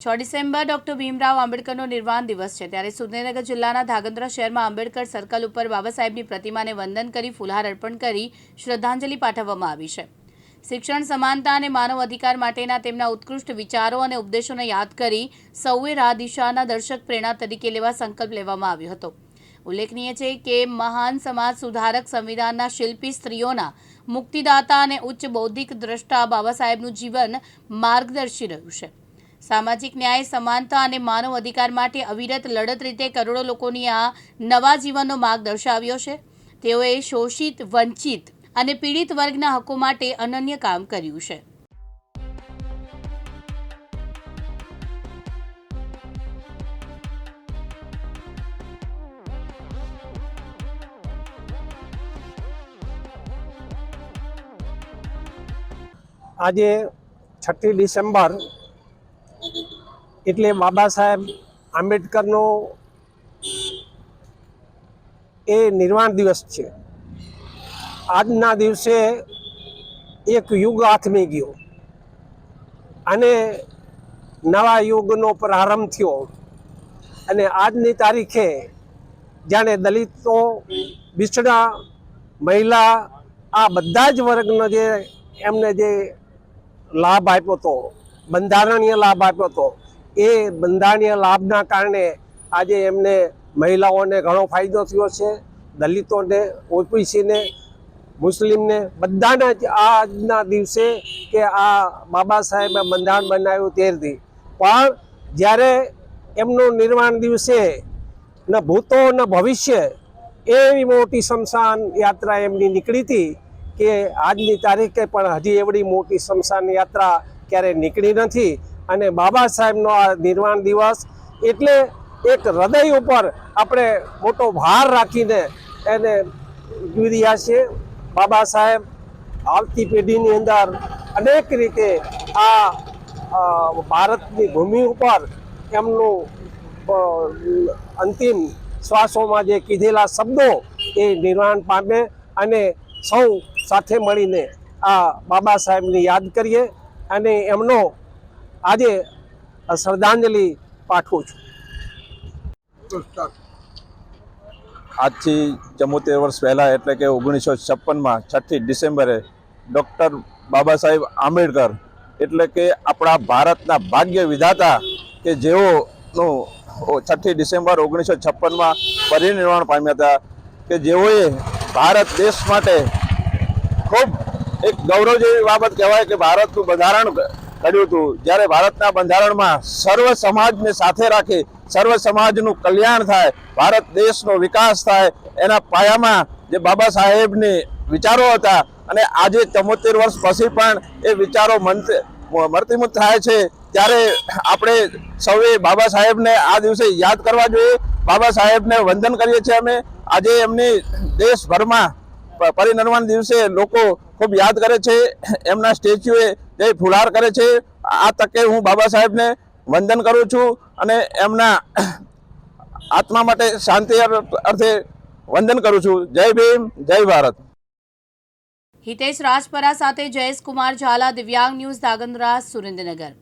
છ December doctor Bhimrao આંબેડકરનો નિર્વાણ દિવસ છે. ત્યારે સુરેન્દ્રનગર જિલ્લાના ધાગંદ્રા શહેરમાં આંબેડકર સર્કલ ઉપર બાબા સાહેબની પ્રતિમાને વંદન કરી, ફુલહાર અર્પણ કરી, શ્રદ્ધાંજલિ પાઠવવામાં આવી છે. શિક્ષણ, સમાનતા અને માનવ અધિકાર માટેના તેમના ઉત્કૃષ્ટ વિચારો અને ઉપદેશોને યાદ કરી સૌએ રાહ દિશાના દર્શક પ્રેરણા તરીકે લેવા સંકલ્પ લેવામાં આવ્યો હતો. ઉલ્લેખનીય છે કે મહાન સમાજ સુધારક સંવિધાનના શિલ્પી સ્ત્રીઓના મુક્તિદાતા અને ઉચ્ચ બૌદ્ધિક દ્રષ્ટા બાબા સાહેબનું જીવન માર્ગદર્શી રહ્યું છે. સામાજિક ન્યાય, સમાનતા અને માનવ અધિકાર માટે અવિરત લડત રીતે કરોડો લોકોની આ નવા જીવનનો માર્ગ દર્શાવ્યો છે. તેઓએ શોષિત, વંચિત અને પીડિત વર્ગના હકો માટે અનન્ય કામ કર્યું છે. આજે છઠ્ઠી ડિસેમ્બર એટલે બાબા સાહેબ આંબેડકરનો એ નિર્વાણ દિવસ છે. આજના દિવસે એક યુગ આથમી ગયો અને નવા યુગનો પ્રારંભ થયો અને આજની તારીખે જાણે દલિતો, બિછડા, મહિલા આ બધા જ વર્ગનો જે એમને જે લાભ આપ્યો હતો, બંધારણીય લાભ આપ્યો હતો એ બંધારણીય લાભના કારણે આજે એમને મહિલાઓને ઘણો ફાયદો થયો છે, દલિતોને ઓબીસીને મુસ્લિમને, બધાને જ આજના દિવસે કે આ બાબા સાહેબે બંધારણ બનાવ્યું તેરથી. પણ જ્યારે એમનું નિર્માણ દિવસે ન ભૂતો ન ભવિષ્ય એવી મોટી શમશાન યાત્રા એમની નીકળી હતી કે આજની તારીખે પણ હજી એવડી મોટી શમશાન યાત્રા ક્યારેય નીકળી નથી. અને બાબા સાહેબનો આ નિર્વાણ દિવસ એટલે એક હૃદય ઉપર આપણે મોટો ભાર રાખીને એને ઉજવી રહ્યા છીએ. બાબા સાહેબ આવતી પેઢીની અંદર અનેક રીતે આ ભારતની ભૂમિ ઉપર એમનું અંતિમ શ્વાસોમાં જે કીધેલા શબ્દો એ નિર્વાણ પામે અને સૌ સાથે મળીને આ બાબા સાહેબની યાદ કરીએ અને એમનો આજે શ્રદ્ધાંજલિ પાઠવું છું. આજથી ચમોતેર વર્ષ પહેલાં એટલે કે ઓગણીસો છપ્પનમાં છઠ્ઠી ડિસેમ્બરે ડૉક્ટર બાબા સાહેબ આંબેડકર એટલે કે આપણા ભારતના ભાગ્ય વિધાતા કે જેઓનું છઠ્ઠી ડિસેમ્બર ઓગણીસો છપ્પનમાં પરિનિર્વાણ પામ્યા હતા કે જેઓએ ભારત દેશ માટે ખૂબ એક ગૌરવ જેવી બાબત કહેવાય કે ભારતનું બંધારણ કર્યું હતું. જ્યારે ભારતના બંધારણમાં સર્વ સમાજને સાથે રાખી, સર્વ સમાજનું કલ્યાણ થાય, ભારત દેશનો વિકાસ થાય, એના પાયામાં જે બાબા સાહેબની વિચારો હતા અને આજે ચમોતેર વર્ષ પછી પણ એ વિચારો મર્તિમુત થાય છે. ત્યારે આપણે સૌએ બાબા સાહેબને આ દિવસે યાદ કરવા જોઈએ. બાબા સાહેબને વંદન કરીએ છીએ અમે. આજે એમની દેશભરમાં પરિનિર્વાણ દિવસે લોકો ખૂબ યાદ કરે છે. એમના સ્ટેચ્યુએ જઈ ફુલાર કરે છે, આ તકે હું બાબા સાહેબને વંદન કરું છું અને એમના આત્મા માટે શાંતિ અર્થે વંદન કરું છું. જય ભીમ, જય ભારત. હિતેશ રાજપરા સાથે જયેશ કુમાર ઝાલા, દિવ્યાંગ ન્યૂઝ ધાગંદ્રા સુરેન્દ્રનગર.